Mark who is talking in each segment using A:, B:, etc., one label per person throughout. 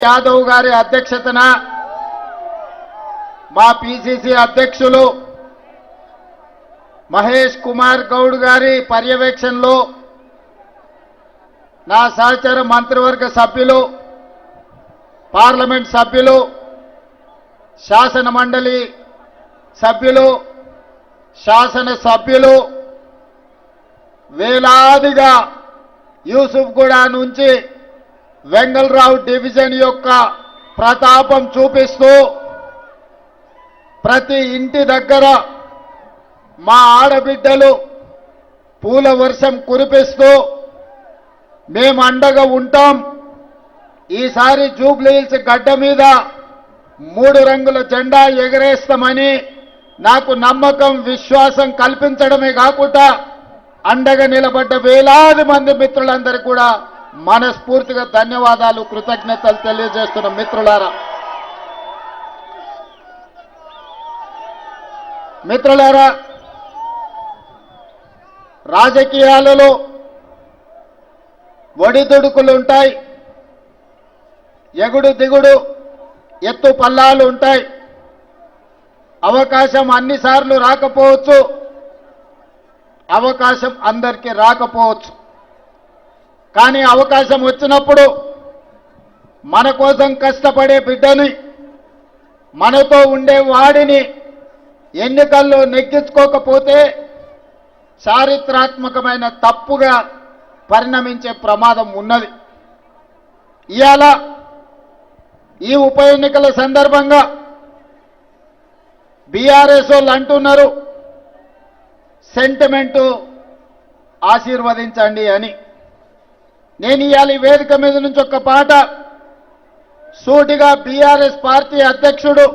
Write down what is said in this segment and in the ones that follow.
A: యాదవ్ గారి అధ్యక్షతన మా పిసిసి అధ్యక్షులు మహేష్ కుమార్ గౌడ్ గారి పర్యవేక్షణలో నా సహచర మంత్రివర్గ సభ్యులు పార్లమెంట్ సభ్యులు శాసన మండలి సభ్యులు శాసన సభ్యులు వేలాదిగా యూసుఫ్గూడ నుంచి వెంగళరావు డివిజన్ యొక్క ప్రతాపం చూపిస్తూ ప్రతి ఇంటి దగ్గర మా ఆడబిడ్డలు పూల వర్షం కురిపిస్తూ మేము అండగా ఉంటాం. ఈసారి జూబ్లీహిల్స్ గడ్డ మీద మూడు రంగుల జెండా ఎగరేస్తామని నాకు నమ్మకం విశ్వాసం కల్పించడమే కాకుండా అండగా నిలబడ్డ వేలాది మంది మిత్రులందరూ కూడా మనస్ఫూర్తిగా ధన్యవాదాలు కృతజ్ఞతలు తెలియజేస్తున్న మిత్రులారా. మిత్రులారా రాజకీయాలలో ఒడిదుడుకులు ఉంటాయి ఎగుడు దిగుడు ఎత్తు పల్లాలు ఉంటాయి. అవకాశం అన్నిసార్లు రాకపోవచ్చు అవకాశం అందరికీ రాకపోవచ్చు. కానీ అవకాశం వచ్చినప్పుడు మన కోసం కష్టపడే బిడ్డని మనతో ఉండే వాడిని ఎన్నికల్లో నెగ్గించుకోకపోతే చారిత్రాత్మకమైన తప్పుగా పరిణమించే ప్రమాదం ఉన్నది. ఇవాళ ఈ ఉప ఎన్నికల సందర్భంగా బీఆర్ఎస్ వాళ్ళు అంటున్నారు సెంటిమెంటు ఆశీర్వదించండి అని. నేను ఇవాళ వేదిక మీద నుంచి ఒక పాట. సూటిగా బీఆర్ఎస్ పార్టీ అధ్యక్షుడు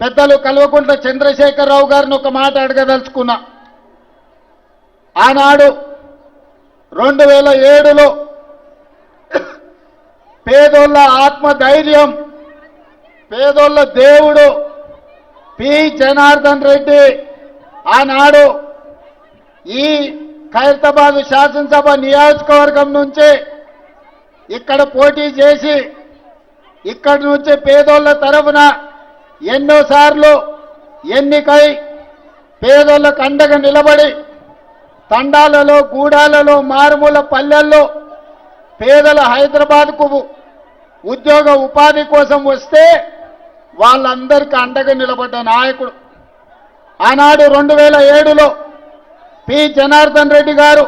A: పెద్దలు కల్వకుంట్ల చంద్రశేఖరరావు గారిని ఒక మాట అడగదలుచుకున్నా. ఆనాడు రెండు వేల ఏడులో పేదోళ్ళ ఆత్మధైర్యం పేదోళ్ళ దేవుడు పి జనార్దన్ రెడ్డి ఆనాడు ఈ ఖైరతాబాద్ శాసనసభ నియోజకవర్గం నుంచి ఇక్కడ పోటీ చేసి ఇక్కడి నుంచి పేదోళ్ళ తరఫున ఎన్నోసార్లు ఎన్నికై పేదోళ్ళకు అండగా నిలబడి తండాలలో గూడాలలో మారుమూల పల్లెల్లో పేదల హైదరాబాద్కు ఉద్యోగ ఉపాధి కోసం వస్తే వాళ్ళందరికీ అండగా నిలబడ్డ నాయకుడు. ఆనాడు రెండు వేల ఏడులో పి. జనార్దన్ రెడ్డి గారు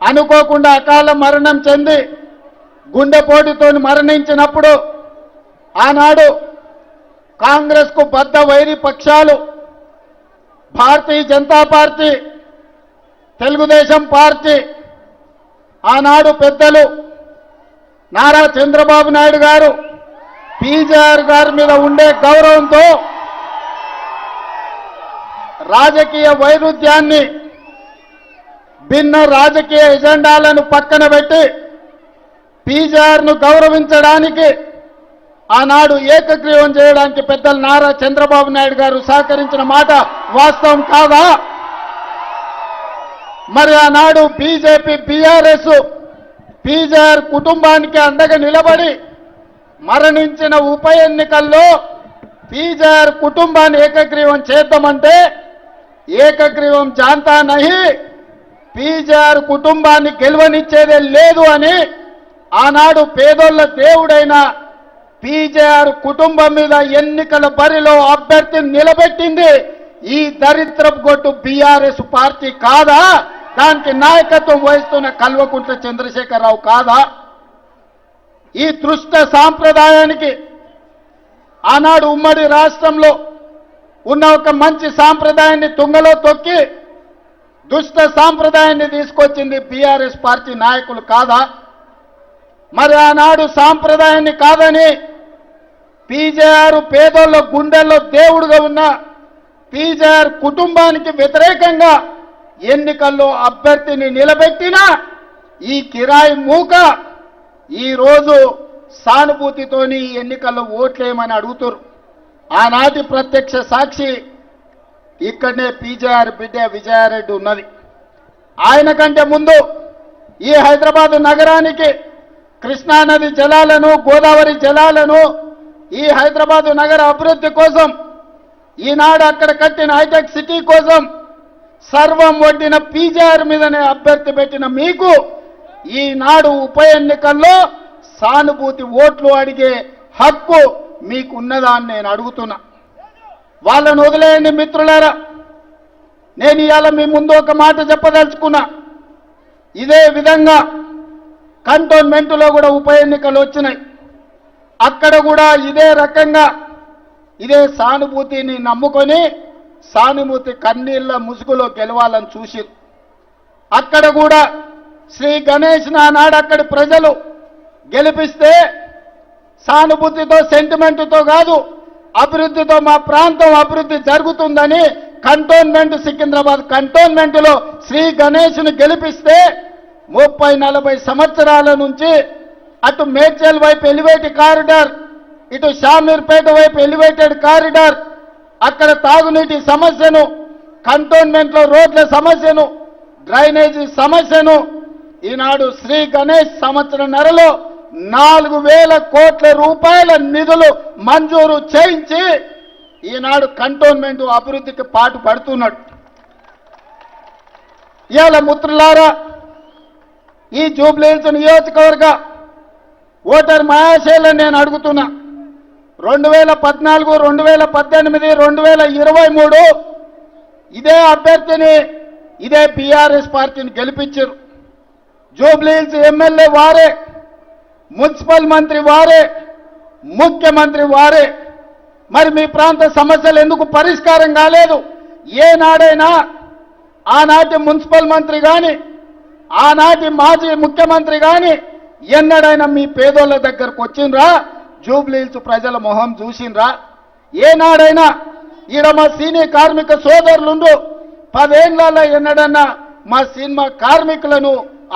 A: అనుకోకుండా అకాల మరణం చెంది గుండెపోటుతో మరణించినప్పుడు ఆనాడు కాంగ్రెస్కు బద్ద వైరి పక్షాలు భారతీయ జనతా పార్టీ తెలుగుదేశం పార్టీ ఆనాడు పెద్దలు నారా చంద్రబాబు నాయుడు గారు పీజీఆర్ గారి మీద ఉండే గౌరవంతో రాజకీయ వైరుధ్యాన్ని భిన్న రాజకీయ ఎజెండాలను పక్కన పెట్టి పీజీఆర్ను గౌరవించడానికి ఆనాడు ఏకగ్రీవం చేయడానికి పెద్దలు నారా చంద్రబాబు నాయుడు గారు సహకరించిన మాట వాస్తవం కాదా? మరి ఆనాడు బీజేపీ బీఆర్ఎస్ పీజీఆర్ కుటుంబానికి అండగా నిలబడి మరణించిన ఉప ఎన్నికల్లో పీజీఆర్ కుటుంబాన్ని ఏకగ్రీవం చేద్దామంటే ఏకగ్రీవం జాంతా నహి పీజీఆర్ కుటుంబాన్ని గెలువనిచ్చేదే లేదు అని ఆనాడు పేదోళ్ళ దేవుడైన పీజీఆర్ కుటుంబం మీద ఎన్నికల బరిలో అభ్యర్థిని నిలబెట్టింది. ఈ దరిద్రపు గొట్టు బీఆర్ఎస్ పార్టీ కాదా? దానికి నాయకత్వం వహిస్తున్న కల్వకుంట్ల చంద్రశేఖరరావు కాదా? ఈ దృష్ట సాంప్రదాయానికి ఆనాడు ఉమ్మడి రాష్ట్రంలో ఉన్న ఒక మంచి సాంప్రదాయాన్ని తుంగలో తొక్కి దుష్ట సాంప్రదాయాన్ని తీసుకొచ్చింది బీఆర్ఎస్ పార్టీ నాయకులు కాదా? మరి ఆనాడు సాంప్రదాయాన్ని కాదని పీజేఆర్ పేదోళ్ళ గుండెల్లో దేవుడుగా ఉన్న పీజేఆర్ కుటుంబానికి వ్యతిరేకంగా ఎన్నికల్లో అభ్యర్థిని నిలబెట్టిన ఈ కిరాయి మూక ఈ రోజు సానుభూతితోని ఎన్నికల్లో ఓట్లేయమని అడుగుతారు ఆనాటి ప్రత్యక్ష సాక్షి ఇక్కడనే పీజేఆర్ బిడ్డ విజయారెడ్డి ఉన్నది. ఆయన కంటే ముందు ఈ హైదరాబాద్ నగరానికి కృష్ణానది జలాలను గోదావరి జలాలను ఈ హైదరాబాదు నగర అభివృద్ధి కోసం ఈనాడు అక్కడ కట్టిన హైటెక్ సిటీ కోసం సర్వం వడ్డిన పీజీఆర్ మీదనే అభ్యర్థి పెట్టిన మీకు ఈనాడు ఉప ఎన్నికల్లో సానుభూతి ఓట్లు అడిగే హక్కు మీకు అని నేను అడుగుతున్నా. వాళ్ళను వదిలేయండి మిత్రులారా. నేను ఇవాళ మీ ముందు ఒక మాట చెప్పదలుచుకున్నా. ఇదే విధంగా కంటోన్మెంట్లో కూడా ఉప ఎన్నికలు వచ్చినాయి. అక్కడ కూడా ఇదే రకంగా ఇదే సానుభూతిని నమ్ముకొని సానుభూతి కన్నీళ్ళ ముసుగులో గెలవాలని చూసి అక్కడ కూడా శ్రీ గణేష్ నానాడు అక్కడి ప్రజలు గెలిపిస్తే సానుభూతితో సెంటిమెంట్తో కాదు అభివృద్ధితో మా ప్రాంతం అభివృద్ధి జరుగుతుందని కంటోన్మెంట్ సికింద్రాబాద్ కంటోన్మెంట్లో శ్రీ గణేష్ను గెలిపిస్తే ముప్పై నలభై సంవత్సరాల నుంచి అటు మేడ్చల్ వైపు ఎలివేట్ కారిడార్ ఇటు షామీర్పేట వైపు ఎలివేటెడ్ కారిడార్ అక్కడ తాగునీటి సమస్యను కంటోన్మెంట్లో రోడ్ల సమస్యను డ్రైనేజీ సమస్యను ఈనాడు శ్రీ గణేష్ సంవత్సరం నెలలో నాలుగు వేల కోట్ల రూపాయల నిధులు మంజూరు చేయించి ఈనాడు కంటోన్మెంట్ అభివృద్ధికి పాటు పడుతున్నాడు. ఇవాళ ముత్రులారా ఈ జూబ్లీహిల్స్ నియోజకవర్గ ఓటర్ మహాశైలను నేను అడుగుతున్నా. రెండు వేల పద్నాలుగు రెండు వేల పద్దెనిమిది రెండు వేల ఇరవై మూడు ఇదే అభ్యర్థిని ఇదే బీఆర్ఎస్ పార్టీని గెలిపించారు. జూబ్లీహిల్స్ ఎమ్మెల్యే వారే మున్సిపల్ మంత్రి వారే ముఖ్యమంత్రి వారే. మరి మీ ప్రాంత సమస్యలు ఎందుకు పరిష్కారం కాలేదు? ఏనాడైనా ఆనాటి మున్సిపల్ మంత్రి కానీ ఆనాటి మాజీ ముఖ్యమంత్రి కానీ ఎన్నడైనా మీ పేదోళ్ళ దగ్గరకు వచ్చిండ్రా? జూబ్లీల్స్ ప్రజల మొహం చూసిండ్రా? ఏనాడైనా ఈడ మా సీనియర్ కార్మిక సోదరులుండు పదేళ్ళలో ఎన్నడన్నా మా సినిమా కార్మికులను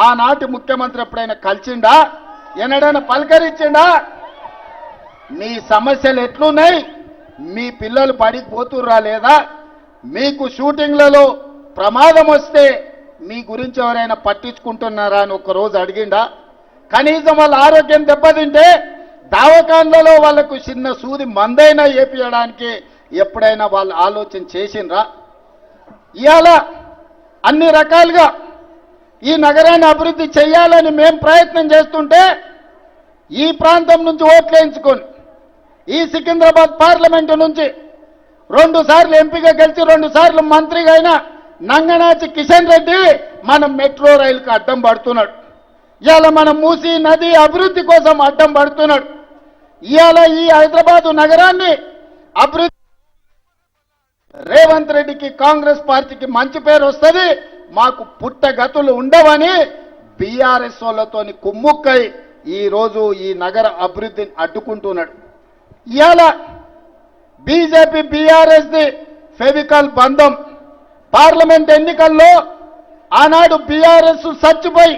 A: ఆనాటి ముఖ్యమంత్రి ఎప్పుడైనా కలిసిండా? ఎన్నడైనా పలకరించిండా? మీ సమస్యలు ఎట్లున్నాయి? మీ పిల్లలు పడికి పోతుర్రా లేదా? మీకు షూటింగ్లలో ప్రమాదం వస్తే మీ గురించి ఎవరైనా పట్టించుకుంటున్నారా అని ఒకరోజు అడిగిండా? కనీసం వాళ్ళ ఆరోగ్యం దెబ్బతింటే దావకాండలో వాళ్ళకు చిన్న సూది మందైనా ఏపియడానికి ఎప్పుడైనా వాళ్ళు ఆలోచన చేసిండ్రా? ఇవాళ అన్ని రకాలుగా ఈ నగరాన్ని అభివృద్ధి చేయాలని మేము ప్రయత్నం చేస్తుంటే ఈ ప్రాంతం నుంచి ఓట్లు వేయించుకొని ఈ సికింద్రాబాద్ పార్లమెంటు నుంచి రెండు సార్లు ఎంపీగా గెలిచి రెండు సార్లు మంత్రిగా అయిన నంగనాచి కిషన్ రెడ్డి మన మెట్రో రైలుకి అడ్డం పడుతున్నాడు. ఇవాళ మన మూసీ నది అభివృద్ధి కోసం అడ్డం పడుతున్నాడు. ఇవాళ ఈ హైదరాబాదు నగరాన్ని అభివృద్ధి రేవంత్ రెడ్డికి కాంగ్రెస్ పార్టీకి మంచి పేరు వస్తుంది. మాకు పుట్టగతులు ఉండవని బీఆర్ఎస్ వాళ్ళతోని కుమ్ముక్కై ఈరోజు ఈ నగర అభివృద్ధిని అడ్డుకుంటున్నాడు. ఇవాళ బీజేపీ బీఆర్ఎస్ ది ఫెవికల్ బంధం. పార్లమెంట్ ఎన్నికల్లో ఆనాడు బీఆర్ఎస్ చచ్చిపోయి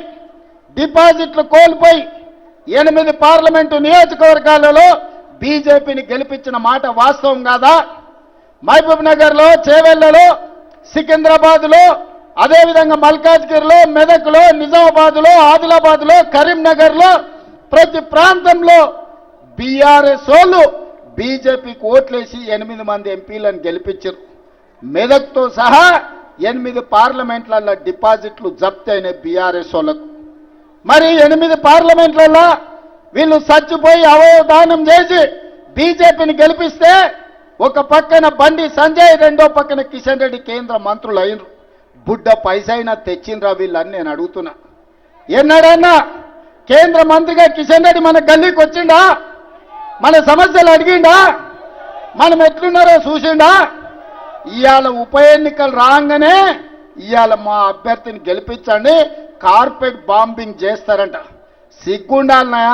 A: డిపాజిట్లు కోల్పోయి ఎనిమిది పార్లమెంటు నియోజకవర్గాలలో బీజేపీని గెలిపించిన మాట వాస్తవం కాదా? మహబూబ్ నగర్లో చేవెళ్ళలో సికింద్రాబాద్లో అదేవిధంగా మల్కాజ్గిరిలో మెదక్లో నిజామాబాద్లో ఆదిలాబాద్లో కరీంనగర్లో ప్రతి ప్రాంతంలో బీఆర్ఎస్ వాళ్ళు బీజేపీకి ఓట్లేసి ఎనిమిది మంది ఎంపీలను గెలిపించారు. మెదక్తో సహా ఎనిమిది పార్లమెంట్లలో డిపాజిట్లు జప్తు అయినాయి బీఆర్ఎస్ వాళ్ళకు. మరి ఎనిమిది పార్లమెంట్లలో వీళ్ళు చచ్చిపోయి అవయవదానం చేసి బీజేపీని గెలిపిస్తే ఒక పక్కన బండి సంజయ్ రెండో పక్కన కిషన్ రెడ్డి కేంద్ర మంత్రులు అయినరు బుడ్డ పైసైనా తెచ్చిండ్రా వీళ్ళని నేను అడుగుతున్నా. ఎన్నడన్నా కేంద్ర మంత్రిగా కిషన్ రెడ్డి మన గల్లీకి వచ్చిండా? మన సమస్యలు అడిగిండా? మనం ఎట్లున్నారో చూసిండా? ఇవాళ ఉప ఎన్నికలు రాగానే ఇవాళ మా అభ్యర్థిని గెలిపించండి కార్పెట్ బాంబింగ్ చేస్తారంట. సిగ్గుండాలనా?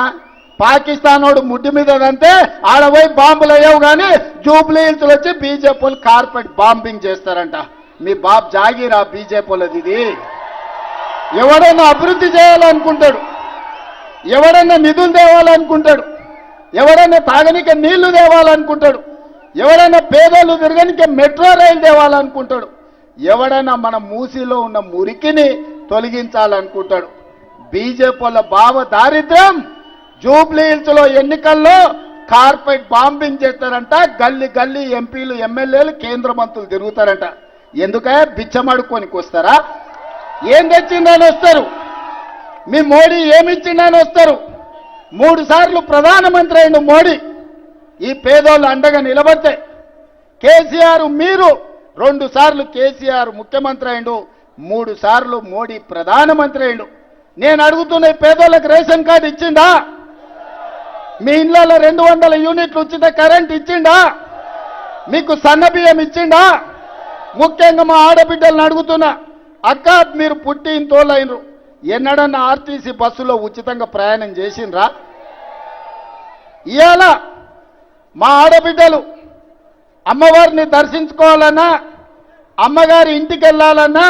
A: పాకిస్తాన్ వాడు ముడ్డి మీద అంతే ఆడ పోయి బాంబులు అయ్యావు కానీ జూబ్లీ హిల్స్ వచ్చి బీజేపీలు కార్పెట్ బాంబింగ్ చేస్తారంట. మీ బాబు జాగీరా బీజేపీలది ఇది ఎవడైనా అభివృద్ధి చేయాలనుకుంటాడు. ఎవడైనా నిధులు తేవాలనుకుంటాడు. ఎవడైనా తాగనిక నీళ్ళు తేవాలనుకుంటాడు. ఎవడైనా పేదలు తిరగనిక మెట్రో రైలు తేవాలనుకుంటాడు. ఎవడైనా మన మూసిలో ఉన్న మురికిని తొలగించాలనుకుంటాడు. బీజేపీల భావ దారిద్ర్యం జూబ్లీహిల్స్లో ఎన్నికల్లో కార్పెట్ బాంబింగ్ చేస్తారంట. గల్లీ గల్లీ ఎంపీలు ఎమ్మెల్యేలు కేంద్ర మంత్రులు తిరుగుతారంట. ఎందుకే బిచ్చమడుకోనికి వస్తారా ఏం తెచ్చిందని వస్తారు? మీ మోడీ ఏమిచ్చిండని వస్తారు? మూడు సార్లు ప్రధానమంత్రి అయిన మోడీ ఈ పేదోళ్ళు అండగా నిలబడితే కేసీఆర్ మీరు రెండు సార్లు కేసీఆర్ ముఖ్యమంత్రి అయిండు మూడు సార్లు మోడీ ప్రధానమంత్రి అయిండు. నేను అడుగుతున్న పేదోళ్ళకి రేషన్ కార్డు ఇచ్చిండా? మీ ఇళ్ళలో రెండు వందల యూనిట్లు ఉచిత కరెంట్ ఇచ్చిండా? మీకు సన్న బియ్యం ఇచ్చిండా? ముఖ్యంగా మా ఆడబిడ్డలను అడుగుతున్నా అక్క మీరు పుట్టి ఇంతోళ్ళైనరు ఎన్నడన్నా ఆర్టీసీ బస్సులో ఉచితంగా ప్రయాణం చేసిండ్రా? ఇవాళ మా ఆడబిడ్డలు అమ్మవారిని దర్శించుకోవాలన్నా అమ్మగారి ఇంటికి వెళ్ళాలన్నా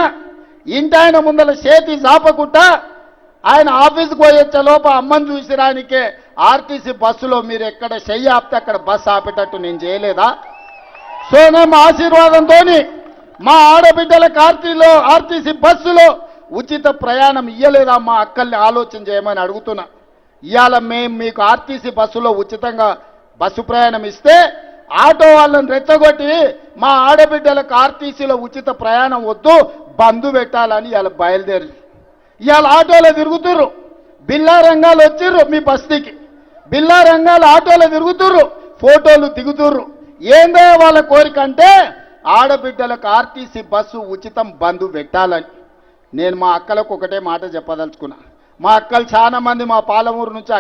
A: ఇంటి ఆయన ముందల చేతి చాపకుండా ఆయన ఆఫీస్కి పోయొచ్చే లోప అమ్మని చూసిరానికే ఆర్టీసీ బస్సులో మీరు ఎక్కడ చెయ్యి ఆపితే అక్కడ బస్సు ఆపేటట్టు నేను చేయలేదా? సో నేను ఆశీర్వాదంతో మా ఆడబిడ్డల ఆర్టీలో ఆర్టీసీ బస్సులో ఉచిత ప్రయాణం ఇయ్యలేదా మా అక్కల్ని ఆలోచన చేయమని అడుగుతున్నా. ఇవాళ మేము మీకు ఆర్టీసీ బస్సులో ఉచితంగా బస్సు ప్రయాణం ఇస్తే ఆటో వాళ్ళని రెచ్చగొట్టి మా ఆడబిడ్డలకు ఆర్టీసీలో ఉచిత ప్రయాణం వద్దు బంధు పెట్టాలని ఇవాళ బయలుదేరి ఇవాళ ఆటోలో తిరుగుతుర్రు. బిల్లా రంగాలు వచ్చిర్రు మీ బస్తీకి. బిల్లా రంగాలు ఆటోలో తిరుగుతుర్రు ఫోటోలు దిగుతుర్రు. ఏందో వాళ్ళ కోరిక అంటే ఆడబిడ్డలకు ఆర్టీసీ బస్సు ఉచితం బంధు పెట్టాలని నేను మా అక్కలకు ఒకటే మాట చెప్పదలుచుకున్నా. మా అక్కలు చాలా మంది మా పాలమూరు నుంచి